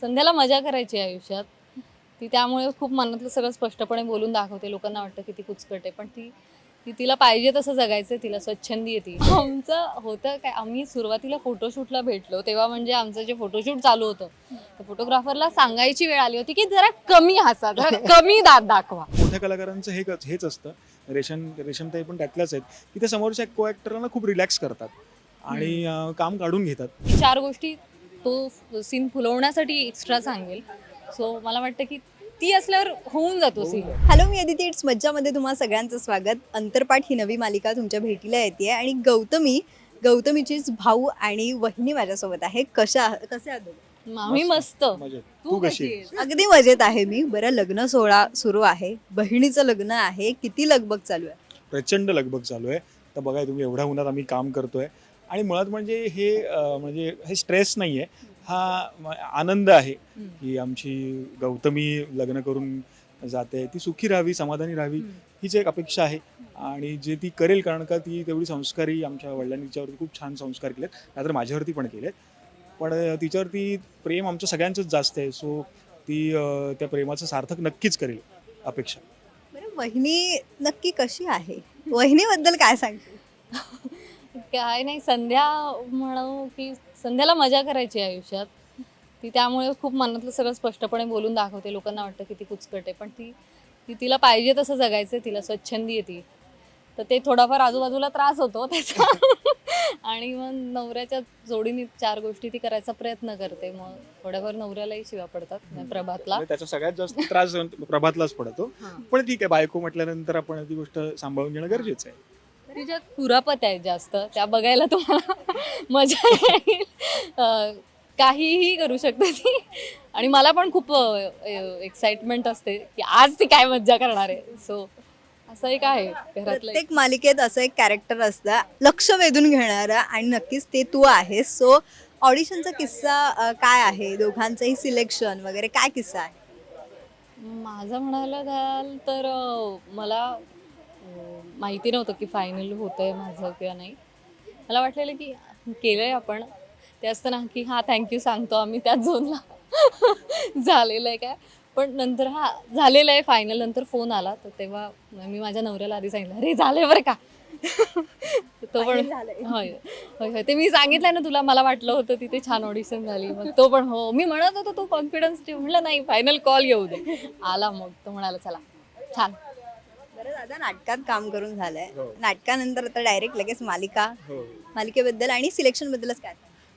संध्याला मजा करायची आहे आयुष्यात. ती त्यामुळे खूप मनातलं सगळं स्पष्टपणे बोलून दाखवते. लोकांना वाटतं की ती कुचकट आहे. पण ती ती तिला पाहिजे तसं जगायचं तिला स्वच्छंदी येते आमचं होतं काय आम्ही सुरुवातीला फोटोशूटला भेटलो. तेव्हा म्हणजे आमचं जे फोटोशूट चालू होतं तर फोटोग्राफरला सांगायची वेळ आली होती की जरा कमी हसा जरा कमी दात दाखवा. मोठ्या कलाकारांचं हे हेच असतं. रेशन रेशमताई पण त्यातल्याच आहेत. की ते समोरच्या को ॲक्टरांना खूप रिलॅक्स करतात. आणि काम काढून घेतात. चार गोष्टी तो सीन फुलवण्यासाठी एक्स्ट्रा सांगेल. सो मला वाटतं की ती असल्यावर होऊन जातो सीन हॅलो मी अदिती. इट्स मज्जामध्ये तुम्हा सगळ्यांचं स्वागत. अंतरपाठ ही नवी मालिका तुमच्या भेटीला येते आणि गौतमी गौतमीचीच भाऊ आणि वहिनी माझ्यासोबत आहे. कशा कसे आहात? आम्ही मस्त. तू कशी? अगदी मजेत आहे मी. बरं लग्न सोहळा सुरू आहे. बहिणीचं लग्न आहे. किती लगबग चालू आहे? प्रचंड लगबग चालू आहे. तर बघा तुम्ही एवढ्या उन्हात आम्ही काम करतोय. आणि मुळात म्हणजे हे म्हणजे हे स्ट्रेस नाही आहे हा आनंद आहे की आमची गौतमी लग्न करून जाते. ती सुखी राहावी समाधानी राहावी हीच एक अपेक्षा आहे. आणि जे ती करेल कारण का ती तेवढी संस्कारी आमच्या वडिलांनी तिच्यावरती खूप छान संस्कार केलेत. नाहीतर माझ्यावरती पण केलेत. पण तिच्यावरती प्रेम आमचं सगळ्यांचंच जास्त आहे. सो ती त्या प्रेमाचं सार्थक नक्कीच करेल अपेक्षा. बरं वहिनी नक्की कशी आहे? वहिनीबद्दल काय सांगते काय नाही संध्या म्हणू की संध्याला मजा करायची आहे आयुष्यात. ती त्यामुळे खूप मनातलं सगळं स्पष्टपणे बोलून दाखवते. लोकांना वाटतं की ती कुचकट आहे पण ती ती तिला पाहिजे तसं जगायचं तिला स्वच्छंदी येते तर ते थोडाफार आजूबाजूला त्रास होतो त्याचा. आणि मग नवऱ्याच्या जोडीने चार गोष्टी ती करायचा प्रयत्न करते. मग थोड्याफार नवऱ्यालाही शिवा पडतात प्रभातला. म्हणजे त्याचा सगळ्यात जास्त त्रास प्रभातलाच पडतो. पण ठीक आहे बायको म्हटल्यानंतर आपण ती गोष्ट सांभाळून घेणं गरजेचं आहे. तिच्यात कुरापत आहेत जास्त. त्या बघायला तुम्हाला मजा येईल. अं, काहीही करू शकते ती. आणि मला पण खूप एक्साइटमेंट असते की आज ती काय मज्जा करणार आहे. सो असं एक आहे घरातलं एक. प्रत्येक मालिकेत असं एक कॅरेक्टर असतं. लक्ष वेधून घेणारं आणि नक्कीच ते तू आहेस. सो ऑडिशनचा किस्सा अं, काय आहे? दोघांचंही सिलेक्शन वगैरे काय किस्सा आहे? माझं म्हणायला जाल तर अं, मला माहिती नव्हतं की फायनल होतंय माझं किंवा नाही. मला वाटलेलं की केलंय आपण. ते असतं ना की हां थँक्यू सांगतो आम्ही त्याच झोनला झालेलं आहे काय. पण नंतर हा झालेलं आहे फायनल नंतर फोन आला. तर तेव्हा मी माझ्या नवऱ्याला आधी सांगितलं अरे झालंय बरं का. तो पण. होय होय होय. ते मी सांगितलंय ना तुला मला वाटलं होतं तिथे छान ऑडिशन झाली. मग तो पण हो. मी म्हणत होतो तू कॉन्फिडन्स ठेव. म्हणलं नाही फायनल कॉल येऊ दे. आला मग. तो म्हणाला चला छान. बरं दादा नाटकात काम करून झालंय. हो. नाटकानंतर आता डायरेक्ट लगेच मालिका हो. मालिकेबद्दल आणि सिलेक्शन बद्दलच काय?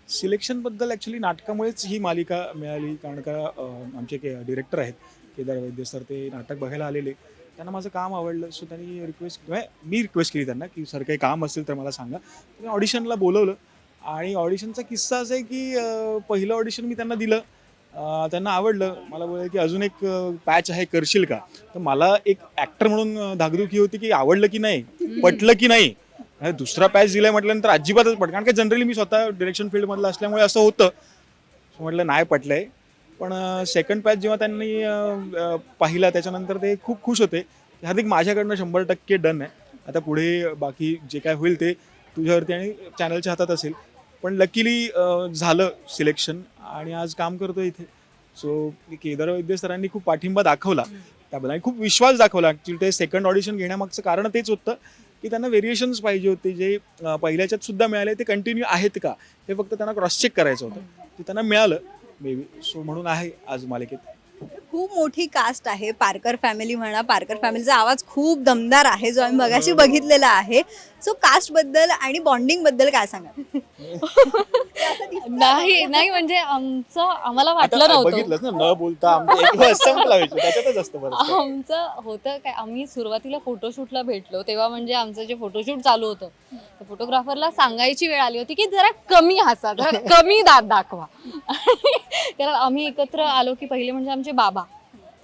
सिलेक्शनबद्दल ॲक्च्युली नाटकामुळेच ही मालिका मिळाली कारण का अं, आमचे के डिरेक्टर आहेत केदार वैद्य सर ते नाटक बघायला आलेले. त्यांना माझं काम आवडलं सो त्यांनी रिक्वेस्ट मी रिक्वेस्ट केली त्यांना की सर काही काम असेल तर मला सांगा. त्यांनी ऑडिशनला बोलवलं. आणि ऑडिशनचा किस्सा असा आहे की अं, पहिलं ऑडिशन मी त्यांना दिलं. त्यांना आवडलं. मला बोलले की अजून एक पॅच आहे करशील का? तर मला एक ॲक्टर म्हणून धाकधूक ही होती की आवडलं की नाही पटलं की नाही दुसरा पॅच दिलाय म्हटल्यानंतर अजिबातच पट कारण का जनरली मी स्वतः डिरेक्शन फील्डमधलं असल्यामुळे असं होतं. म्हटलं नाही पटलंय. पण सेकंड पॅच जेव्हा त्यांनी पाहिला त्याच्यानंतर ते खूप खुश होते. हार्दिक माझ्याकडनं शंभर टक्के डन आहे. आता पुढे बाकी जे काय होईल ते तुझ्यावरती आणि चॅनलच्या हातात असेल. पण लकीली झालं सिलेक्शन आणि आज काम करतो इथे. सो केदार वैद्य सरांनी खूप पाठिंबा दाखवला. त्याबद्दल आणि खूप विश्वास दाखवला. ॲक्च्युली ते सेकंड ऑडिशन घेण्यामागचं कारण तेच होतं की त्यांना व्हेरिएशन्स पाहिजे होते. जे पहिल्याच्यात सुद्धा मिळाले ते कंटिन्यू आहेत का? हे फक्त त्यांना क्रॉस चेक करायचं होतं. ते त्यांना मिळालं बेबी सो म्हणून आहे आज मालिकेत. खूप मोठी कास्ट आहे. पारकर फॅमिली म्हणा. पारकर फॅमिलीचा आवाज खूप दमदार आहे. जो आम्ही मगाशी बघितलेला आहे. सो कास्टबद्दल आणि बॉन्डिंगबद्दल काय सांगा नाही नाही म्हणजे आमचं आम्हाला वाटलं आता नव्हतं. बघितलंच ना न बोलता आमचं एक दिवस संपला विषय त्याच्यातच असतं बरं. आमचं होतं काय आम्ही सुरुवातीला फोटोशूटला भेटलो तेव्हा म्हणजे आमचं जे फोटोशूट चालू होतं तर फोटोग्राफरला सांगायची वेळ आली होती की जरा कमी हसा जरा कमी दात दाखवा. कारण आम्ही एकत्र आलो की पहिले म्हणजे आमचे बाबा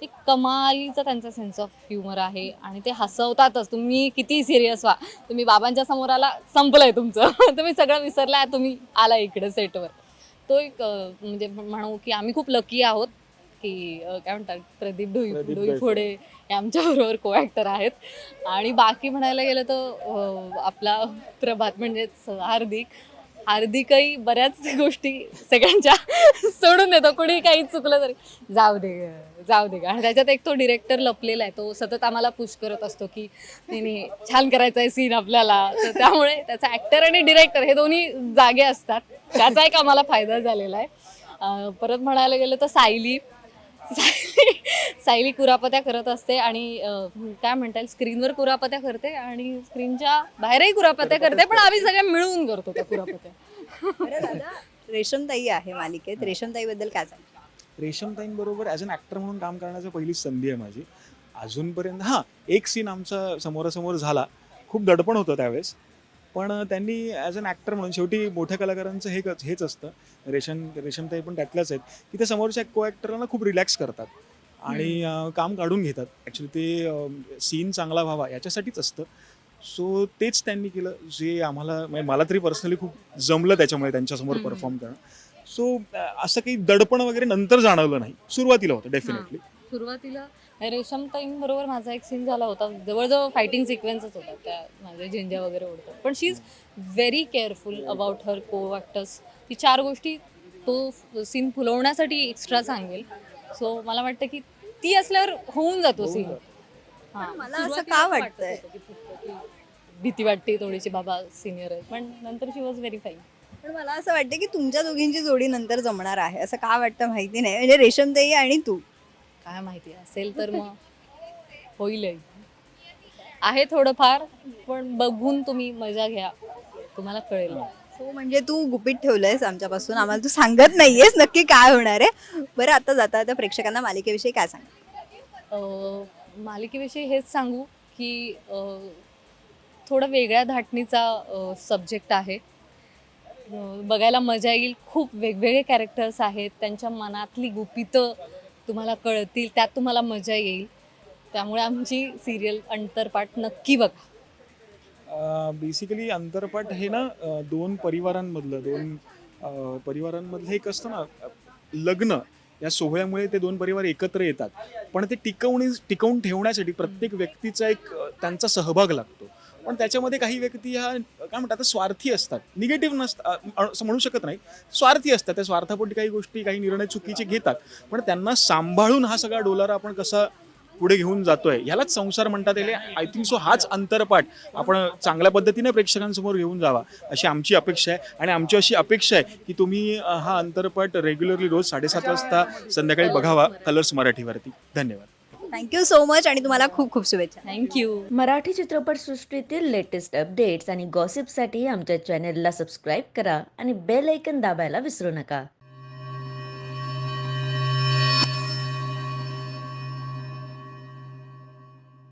ते कमालीचा त्यांचा सेन्स ऑफ ह्युमर आहे आणि ते हसवतातच. तुम्ही किती सिरियस व्हा. तुम्ही बाबांच्या समोर आला संपलंय तुमचं. तुम्ही सगळं विसरलाय तुम्ही आला इकडे सेटवर तो एक म्हणजे म्हणू की आम्ही खूप लकी आहोत की काय म्हणतात प्रदीप डोई डोईफोडे हे आमच्याबरोबर को ॲक्टर आहेत. आणि बाकी म्हणायला गेलं तर आपला प्रभात म्हणजेच हार्दिक हार्दिकही बऱ्याच गोष्टी सगळ्यांच्या सोडून देतो. कुणी काही चुकलं तरी. जाऊ दे ग, जाऊ दे ग. आणि त्याच्यात एक तो डिरेक्टर लपलेला आहे. तो सतत आम्हाला पुश करत असतो की नाही नाही छान करायचा आहे सीन आपल्याला. तर त्यामुळे त्याचा ॲक्टर आणि डिरेक्टर हे दोन्ही जागे असतात. त्याचा एक आम्हाला फायदा झालेला आहे. अं, परत म्हणायला गेलं तर सायली. सायली सायली कुरापत्या करत असते आणि अं, काय म्हणता येईल स्क्रीनवर कुरापत्या करते आणि स्क्रीनच्या बाहेरही कुरापत्या करते पण आम्ही सगळ्या मिळून करतो त्या कुरापत्या. बरं दादा रेशमताई आहे मालिकेत. रेशमताई बद्दल काय सांग रेशमताईंबरोबर ॲज अन ॲक्टर म्हणून काम करण्याची पहिलीच संधी आहे माझी. अजूनपर्यंत हां एक सीन आमचा समोरासमोर झाला. खूप दडपण होतं त्यावेळेस. पण त्यांनी ॲज अन ॲक्टर म्हणून शेवटी मोठ्या कलाकारांचं हे हेच असतं. रेशम रेशमताई पण त्यातल्याच आहेत. की ते समोरच्या को ॲक्टरना खूप रिलॅक्स करतात. आणि काम काढून घेतात. ॲक्च्युली ते सीन चांगला व्हावा याच्यासाठीच असतं. सो तेच त्यांनी केलं. जे आम्हाला म्हणजे मला तरी पर्सनली खूप जमलं त्याच्यामुळे त्यांच्यासमोर. परफॉर्म करणं. सो असं काही दडपण वगैरे नंतर जाणवलं नाही. सुरुवातीला होतं डेफिनेटली सुरुवातीला रेशमताईंबरोबर माझा एक सीन झाला होता. जवळजवळ फायटिंग सिक्वेन्सच होता. त्या माझ्या झेंज्या वगैरे ओढतात पण she is very careful about her co actors ती चार गोष्टी तो सीन फुलवण्यासाठी एक्स्ट्रा सांगेल. सो मला वाटतं की ती असल्यावर होऊन जातो सीन मला असं का वाटतंय? भीती वाटते थोडीशी बाबा सिनियर आहे पण नंतर शी वॉज व्हेरी फाईन पण मला असं वाटतं की तुमच्या दोघींची जोडी नंतर जमणार आहे. असं का वाटतं माहिती नाही. म्हणजे रेशमताई आणि तू. काय माहिती असेल तर मग होईलही. आहे थोडंफार पण बघून तुम्ही मजा घ्या. तुम्हाला कळेल. हो. म्हणजे तू गुपित ठेवलंयस आमच्यापासून. आम्हाला तू सांगत नाहीयेस नक्की काय होणार आहे. बरं आता जाता आता प्रेक्षकांना मालिकेविषयी काय सांग? मालिकेविषयी हेच सांगू की थोडं वेगळ्या धाटणीचा सब्जेक्ट आहे. बघायला मजा येईल. खूप वेगवेगळे कॅरेक्टर्स आहेत. त्यांच्या मनातली गुपितं तुम्हाला कळतील त्यात तुम्हाला मजा येईल. त्यामुळे आमची सिरियल अंतरपाठ नक्की बघा. बेसिकली अंतरपाठ हे ना दोन परिवारांमधलं दोन परिवारांमधलं एक असतं ना लग्न. या सोहळ्यामुळे ते दोन परिवार एकत्र येतात. पण ते टिकवणी टिकवून ठेवण्यासाठी प्रत्येक व्यक्तीचा एक त्यांचा सहभाग लागतो. पण त्याच्यामध्ये काही व्यक्ती ह्या काय म्हणतात स्वार्थी असतात. निगेटिव्ह नसतात असं म्हणू शकत नाही. स्वार्थी असतात. त्या स्वार्थापोटी काही गोष्टी काही निर्णय चुकीचे घेतात. पण त्यांना सांभाळून हा सगळा डोलारा आपण कसा पुढे घेऊन जातोय ह्यालाच संसार म्हणतात येईल आय थिंक सो हाच अंतरपाठ आपण चांगल्या पद्धतीने प्रेक्षकांसमोर घेऊन जावा अशी आमची अपेक्षा आहे. आणि आमची अशी अपेक्षा आहे की तुम्ही हा अंतरपाठ रेग्युलरली रोज साडेसात वाजता संध्याकाळी बघावा कलर्स मराठीवरती. धन्यवाद. थँक्यू सो मच आणि तुम्हाला खूप खूप शुभेच्छा. थँक्यू मराठी चित्रपटसृष्टीतील लेटेस्ट अपडेट्स आणि गॉसिपसाठी आमच्या चॅनेलला सबस्क्राईब करा आणि बेल ऐकन दाबायला विसरू नका.